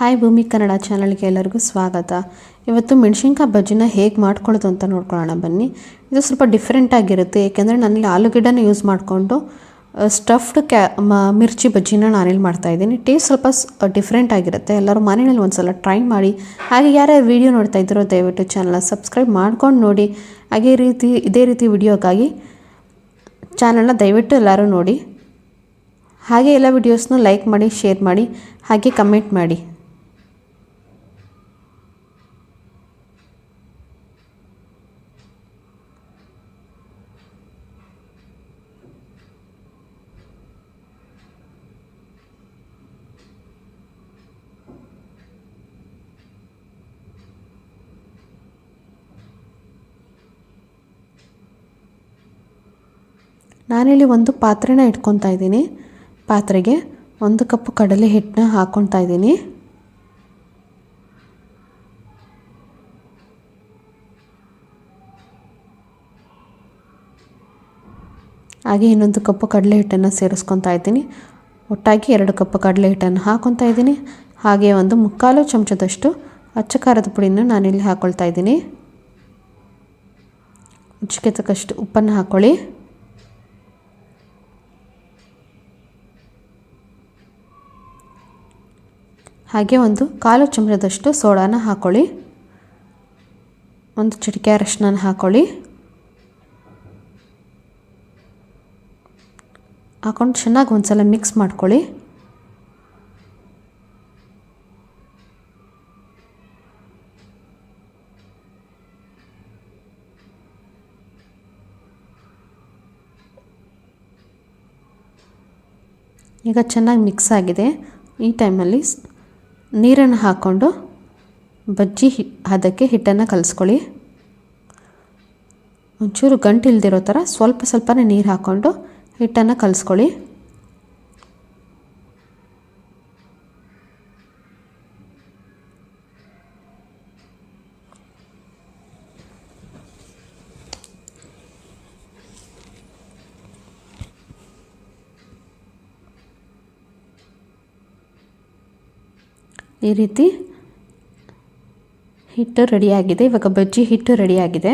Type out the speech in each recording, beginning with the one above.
Hi ಭೂಮಿ ಕನ್ನಡ ಚಾನಲ್ಗೆ ಎಲ್ಲರಿಗೂ ಸ್ವಾಗತ. ಇವತ್ತು ಮೆಣಸಿನ್ಕಾಯಿ ಬಜ್ಜಿನ ಹೇಗೆ ಮಾಡ್ಕೊಳ್ಳೋದು ಅಂತ ನೋಡ್ಕೊಳ್ಳೋಣ ಬನ್ನಿ. ಇದು ಸ್ವಲ್ಪ ಡಿಫ್ರೆಂಟ್ ಆಗಿರುತ್ತೆ, ಏಕೆಂದರೆ ನಾನಿಲ್ಲಿ ಆಲೂಗೆಡ್ಡೆನ ಯೂಸ್ ಮಾಡಿಕೊಂಡು ಸ್ಟಫ್ಡ್ ಕ್ಯಾ ಮಿರ್ಚಿ ಬಜ್ಜಿನ ನಾನಿಲ್ಲಿ ಮಾಡ್ತಾಯಿದ್ದೀನಿ ಟೇಸ್ಟ್ ಸ್ವಲ್ಪ ಡಿಫ್ರೆಂಟ್ ಆಗಿರುತ್ತೆ. ಎಲ್ಲರೂ ಮನೆಯಲ್ಲಿ ಒಂದು ಸಲ ಟ್ರೈ ಮಾಡಿ, ಹಾಗೆ ಯಾರ್ಯಾರು ವೀಡಿಯೋ ನೋಡ್ತಾ ಇದ್ದೀರೋ ದಯವಿಟ್ಟು ಚಾನಲ್ ಸಬ್ಸ್ಕ್ರೈಬ್ ಮಾಡ್ಕೊಂಡು ನೋಡಿ. ಹಾಗೆ ರೀತಿ, ಇದೇ ರೀತಿ ವಿಡಿಯೋಗಾಗಿ ಚಾನಲ್ನ ದಯವಿಟ್ಟು ಎಲ್ಲರೂ ನೋಡಿ. ಹಾಗೆ ಎಲ್ಲ ವಿಡಿಯೋಸ್ನ ಲೈಕ್ ಮಾಡಿ ಶೇರ್ ಮಾಡಿ, ಹಾಗೆ ಕಮೆಂಟ್ ಮಾಡಿ. ನಾನಿಲ್ಲಿ ಒಂದು ಪಾತ್ರೆನ ಇಟ್ಕೊತಾ ಇದ್ದೀನಿ. ಪಾತ್ರೆಗೆ ಒಂದು ಕಪ್ಪು ಕಡಲೆ ಹಿಟ್ಟನ್ನ ಹಾಕ್ಕೊತಾ ಇದ್ದೀನಿ. ಹಾಗೆ ಇನ್ನೊಂದು ಕಪ್ಪು ಕಡಲೆ ಹಿಟ್ಟನ್ನು ಸೇರಿಸ್ಕೊತಾ ಇದ್ದೀನಿ. ಒಟ್ಟಾಗಿ ಎರಡು ಕಪ್ ಕಡಲೆ ಹಿಟ್ಟನ್ನು ಹಾಕ್ಕೊತಾ ಇದ್ದೀನಿ. ಹಾಗೆ ಒಂದು ಮುಕ್ಕಾಲು ಚಮಚದಷ್ಟು ಅಚ್ಚ ಖಾರದ ಪುಡಿನ ನಾನಿಲ್ಲಿ ಹಾಕ್ಕೊಳ್ತಾ ಇದ್ದೀನಿ. ರುಚಿಗೆ ತಕ್ಕಷ್ಟು ಉಪ್ಪನ್ನು ಹಾಕ್ಕೊಳ್ಳಿ ಹಾಗೆ ಒಂದು ಕಾಲು ಚಮಚದಷ್ಟು ಸೋಡಾನ ಹಾಕ್ಕೊಳ್ಳಿ ಒಂದು ಚಿಟಿಕೆ ಅರಶಿನ ಹಾಕ್ಕೊಳ್ಳಿ ಹಾಕೊಂಡು ಚೆನ್ನಾಗಿ ಒಂದ್ಸಲ ಮಿಕ್ಸ್ ಮಾಡ್ಕೊಳ್ಳಿ. ಈಗ ಚೆನ್ನಾಗಿ ಮಿಕ್ಸ್ ಆಗಿದೆ. ಈ ಟೈಮಲ್ಲಿ ನೀರನ್ನು ಹಾಕ್ಕೊಂಡು ಬಜ್ಜಿ ಹಿ, ಅದಕ್ಕೆ ಹಿಟ್ಟನ್ನು ಕಲಿಸ್ಕೊಳ್ಳಿ. ಒಂಚೂರು ಗಂಟು ಇಲ್ದಿರೋ ಥರ ಸ್ವಲ್ಪ ಸ್ವಲ್ಪನೇ ನೀರು ಹಾಕ್ಕೊಂಡು ಹಿಟ್ಟನ್ನು ಕಲಿಸ್ಕೊಳ್ಳಿ. ಈ ರೀತಿ ಹಿಟ್ಟು ರೆಡಿಯಾಗಿದೆ. ಇವಾಗ ಬಜ್ಜಿ ಹಿಟ್ಟು ರೆಡಿಯಾಗಿದೆ.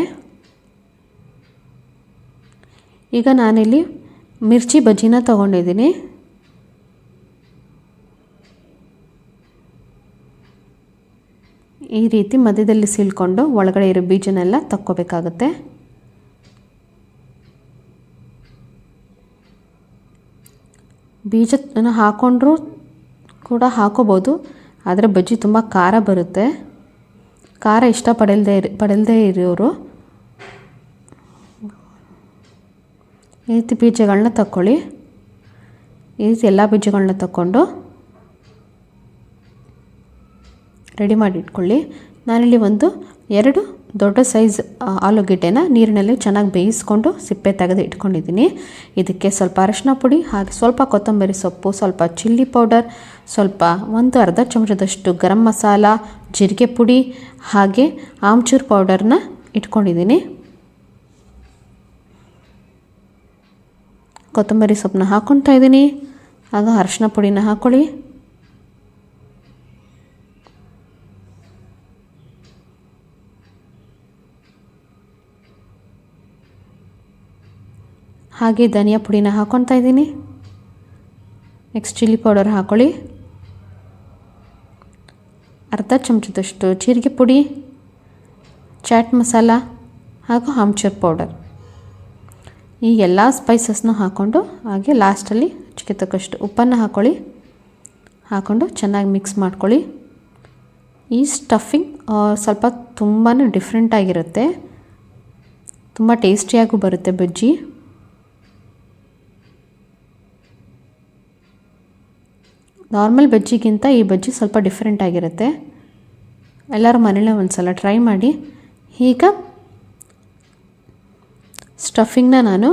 ಈಗ ನಾನಿಲ್ಲಿ ಮಿರ್ಚಿ ಬಜ್ಜಿನ ತಗೊಂಡಿದ್ದೀನಿ. ಈ ರೀತಿ ಮಧ್ಯದಲ್ಲಿ ಸೀಳ್ಕೊಂಡು ಒಳಗಡೆ ಇರೋ ಬೀಜನೆಲ್ಲ ತಕ್ಕೋಬೇಕಾಗುತ್ತೆ. ಬೀಜನ ಹಾಕ್ಕೊಂಡ್ರೂ ಕೂಡ ಹಾಕೋಬೋದು. ಆದರೆ ಬಜ್ಜಿ ತುಂಬ ಖಾರ ಬರುತ್ತೆ. ಖಾರ ಇಷ್ಟ ಇಷ್ಟಪಡಲ್ದೇ ಇರಿ, ಪಡಲ್ದೇ ಇರೋರು. ಈ ರೀತಿ ಬೀಜಗಳನ್ನ ತಕ್ಕೊಳ್ಳಿ. ಈ ರೀತಿ ಎಲ್ಲ ಬೀಜಗಳನ್ನ ತಕ್ಕೊಂಡು ರೆಡಿ ಮಾಡಿ ಇಟ್ಕೊಳ್ಳಿ. ನಾನಿಲ್ಲಿ ಒಂದು ಎರಡು ದೊಡ್ಡ ಸೈಜ್ ಆಲೂಗೆಡ್ಡೆನ ನೀರಿನಲ್ಲಿ ಚೆನ್ನಾಗಿ ಬೇಯಿಸ್ಕೊಂಡು ಸಿಪ್ಪೆ ತೆಗೆದು ಇಟ್ಕೊಂಡಿದ್ದೀನಿ. ಇದಕ್ಕೆ ಸ್ವಲ್ಪ ಅರಶಿನ ಪುಡಿ, ಹಾಗೆ ಸ್ವಲ್ಪ ಕೊತ್ತಂಬರಿ ಸೊಪ್ಪು, ಸ್ವಲ್ಪ ಚಿಲ್ಲಿ ಪೌಡರ್, ಸ್ವಲ್ಪ ಒಂದು ಅರ್ಧ ಚಮಚದಷ್ಟು ಗರಂ ಮಸಾಲ, ಜೀರಿಗೆ ಪುಡಿ, ಹಾಗೆ ಆಮ್ಚೂರ್ ಪೌಡರ್ನ ಇಟ್ಕೊಂಡಿದ್ದೀನಿ. ಕೊತ್ತಂಬರಿ ಸೊಪ್ಪನ್ನ ಹಾಕ್ಕೊತಾ ಇದ್ದೀನಿ. ಆಗ ಅರಶಿನ ಪುಡಿನ ಹಾಕ್ಕೊಳ್ಳಿ ಹಾಗೆ ಧನಿಯಾ ಪುಡಿನ ಹಾಕ್ಕೊತಾ ಇದ್ದೀನಿ. ನೆಕ್ಸ್ಟ್ ಚಿಲ್ಲಿ ಪೌಡರ್ ಹಾಕ್ಕೊಳ್ಳಿ ಅರ್ಧ ಚಮಚದಷ್ಟು ಜೀರಿಗೆ ಪುಡಿ, ಚಾಟ್ ಮಸಾಲ ಹಾಗೂ ಆಮ್ಚೂರ್ ಪೌಡರ್ ಈ ಎಲ್ಲ ಸ್ಪೈಸಸ್ನು ಹಾಕ್ಕೊಂಡು ಹಾಗೆ ಲಾಸ್ಟಲ್ಲಿ ಚಿಕ್ಕ ತಕ್ಕಷ್ಟು ಉಪ್ಪನ್ನು ಹಾಕ್ಕೊಳ್ಳಿ ಹಾಕ್ಕೊಂಡು ಚೆನ್ನಾಗಿ ಮಿಕ್ಸ್ ಮಾಡ್ಕೊಳ್ಳಿ. ಈ ಸ್ಟಫಿಂಗ್ ಸ್ವಲ್ಪ ತುಂಬಾ ಡಿಫ್ರೆಂಟಾಗಿರುತ್ತೆ ತುಂಬ ಟೇಸ್ಟಿಯಾಗೂ ಬರುತ್ತೆ ಬಜ್ಜಿ. ನಾರ್ಮಲ್ ಬಜ್ಜಿಗಿಂತ ಈ ಬಜ್ಜಿ ಸ್ವಲ್ಪ ಡಿಫ್ರೆಂಟ್ ಆಗಿರುತ್ತೆ. ಎಲ್ಲರೂ ಮನೇಲೆ ಒಂದು ಸಲ ಟ್ರೈ ಮಾಡಿ. ಈಗ ಸ್ಟಫಿಂಗ್ನ ನಾನು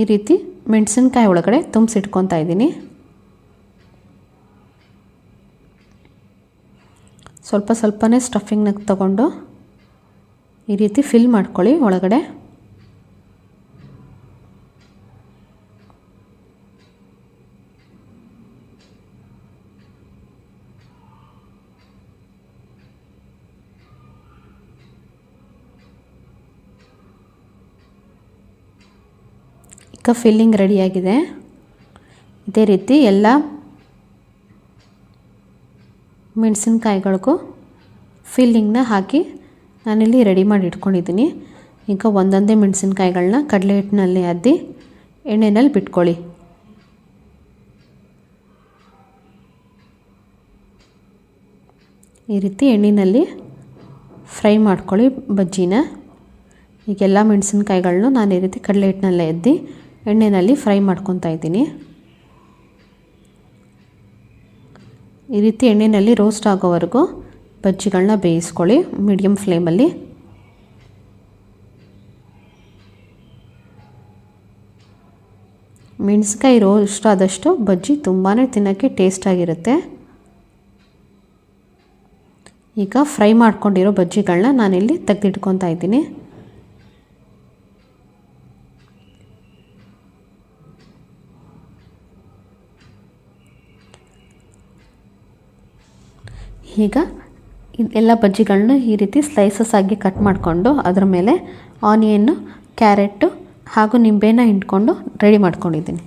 ಈ ರೀತಿ ಮೆಣಸಿನ್ಕಾಯಿ ಒಳಗಡೆ ತುಂಬಿಸಿಟ್ಕೊತಾ ಇದ್ದೀನಿ. ಸ್ವಲ್ಪ ಸ್ವಲ್ಪನೇ ಸ್ಟಫಿಂಗ್ನ ತಗೊಂಡು ಈ ರೀತಿ ಫಿಲ್ ಮಾಡ್ಕೊಳ್ಳಿ ಒಳಗಡೆ. ಈಗ ಫಿಲ್ಲಿಂಗ್ ರೆಡಿಯಾಗಿದೆ ಇದೇ ರೀತಿ ಎಲ್ಲ ಮೆಣಸಿನ್ಕಾಯಿಗಳಿಗೂ ಫಿಲ್ಲಿಂಗ್ನ ಹಾಕಿ ನಾನಿಲ್ಲಿ ರೆಡಿ ಮಾಡಿ ಇಟ್ಕೊಂಡಿದ್ದೀನಿ. ಈಗ ಒಂದೊಂದೇ ಮೆಣಸಿನ್ಕಾಯಿಗಳನ್ನ ಕಡಲೆ ಹಿಟ್ಟಿನಲ್ಲಿ ಅದ್ದಿ ಎಣ್ಣೆನಲ್ಲಿ ಬಿಟ್ಕೊಳ್ಳಿ. ಈ ರೀತಿ ಎಣ್ಣೆಯಲ್ಲಿ ಫ್ರೈ ಮಾಡ್ಕೊಳ್ಳಿ ಬಜ್ಜಿನ. ಈಗೆಲ್ಲ ಮೆಣಸಿನ್ಕಾಯಿಗಳನ್ನೂ ನಾನು ಈ ರೀತಿ ಕಡಲೆ ಹಿಟ್ಟಿನಲ್ಲೇ ಎದ್ದಿ ಎಣ್ಣೆಯಲ್ಲಿ ಫ್ರೈ ಮಾಡ್ಕೊತಾ ಇದ್ದೀನಿ. ಈ ರೀತಿ ಎಣ್ಣೆಯಲ್ಲಿ ರೋಸ್ಟ್ ಆಗೋವರೆಗೂ ಬಜ್ಜಿಗಳನ್ನ ಬೇಯಿಸ್ಕೊಳ್ಳಿ ಮೀಡಿಯಮ್ ಫ್ಲೇಮಲ್ಲಿ. ಮೆಣಸಿನ್ಕಾಯಿ ರೋಸ್ಟ್ ಆದಷ್ಟು ಬಜ್ಜಿ ತುಂಬಾ ತಿನ್ನೋಕ್ಕೆ ಟೇಸ್ಟಾಗಿರುತ್ತೆ ಈಗ ಫ್ರೈ ಮಾಡ್ಕೊಂಡಿರೋ ಬಜ್ಜಿಗಳನ್ನ ನಾನಿಲ್ಲಿ ತೆಗೆದಿಟ್ಕೊತಾ ಇದ್ದೀನಿ. ಈಗ ಎಲ್ಲ ಬಜ್ಜಿಗಳನ್ನ ಈ ರೀತಿ ಸ್ಲೈಸಸ್ ಆಗಿ ಕಟ್ ಮಾಡಿಕೊಂಡು ಅದರ ಮೇಲೆ ಆನಿಯನ್ನು ಕ್ಯಾರೆಟು ಹಾಗೂ ನಿಂಬೆನ ಹಿಂಡ್ಕೊಂಡು ರೆಡಿ ಮಾಡ್ಕೊಂಡಿದ್ದೀನಿ.